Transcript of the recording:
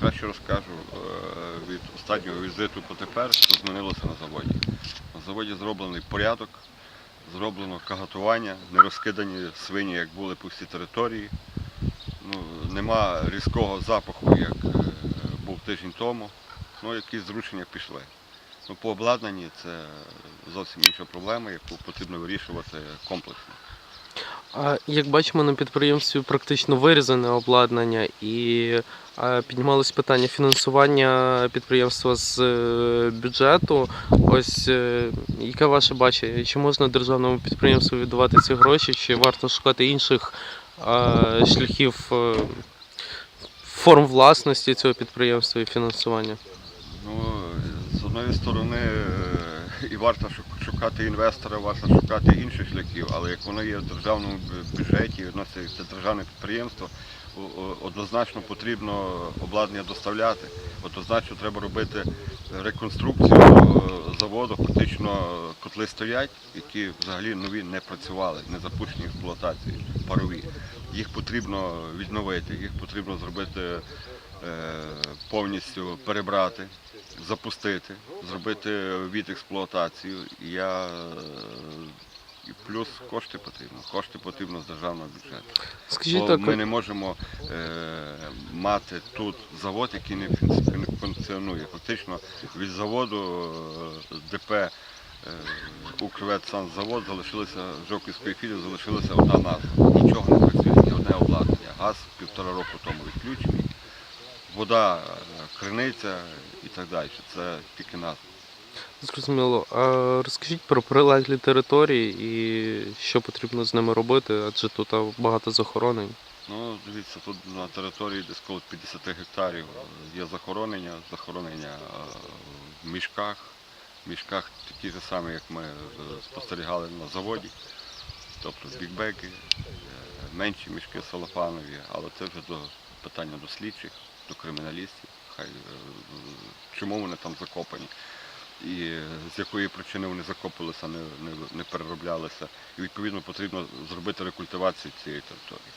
Краще розкажу е, від останнього візиту по тепер, що змінилося на заводі. На заводі зроблений порядок, зроблено кагатування, не розкидані свині, як були по всій території. Ну, нема різкого запаху, як е, був тиждень тому. Ну, якісь зрушення пішли. Ну, по обладнанні це зовсім інша проблема, яку потрібно вирішувати комплексно. Як бачимо, на підприємстві практично вирізане обладнання і піднімалось питання фінансування підприємства з е, бюджету. Ось е, яке ваше бачення? Чи можна державному підприємству віддавати ці гроші, чи варто шукати інших шляхів е, форм власності цього підприємства і фінансування? Ну, з одної сторони, і варто шу- шукати інвестора, варто шукати інших шляхів, але як воно є в державному бюджеті, відноситься державне підприємство, однозначно потрібно обладнання доставляти. Однозначно треба робити реконструкцію е, заводу. Фактично котли стоять, які взагалі нові не працювали, не запущені в експлуатацію, парові. Їх потрібно відновити, їх потрібно зробити е, повністю перебрати, запустити, зробити від експлуатацію. Я е, і плюс кошти потрібно. Кошти потрібно з державного бюджету. Скажіть Бо так, ми не можемо е, мати тут завод, який не функціонує. Фактично від заводу е, ДП е, Укрветсанзавод залишилося Жовківської філії, залишилася одна назва. Нічого не працює, ні одне обладнання. Газ півтора року тому відключений, вода, е, криниця і так далі. Це тільки назва. Зрозуміло. А розкажіть про прилеглі території і що потрібно з ними робити, адже тут багато захоронень. Ну, дивіться, тут на території десь коло 50 гектарів є захоронення, захоронення е, в мішках. В мішках такі ж самі, як ми е, спостерігали на заводі. Тобто бікбеки, е, менші мішки салофанові, але це вже до питання до слідчих, до криміналістів. Хай е, чому вони там закопані. І з якої причини вони закопилися, не, не, не перероблялися. І відповідно потрібно зробити рекультивацію цієї території.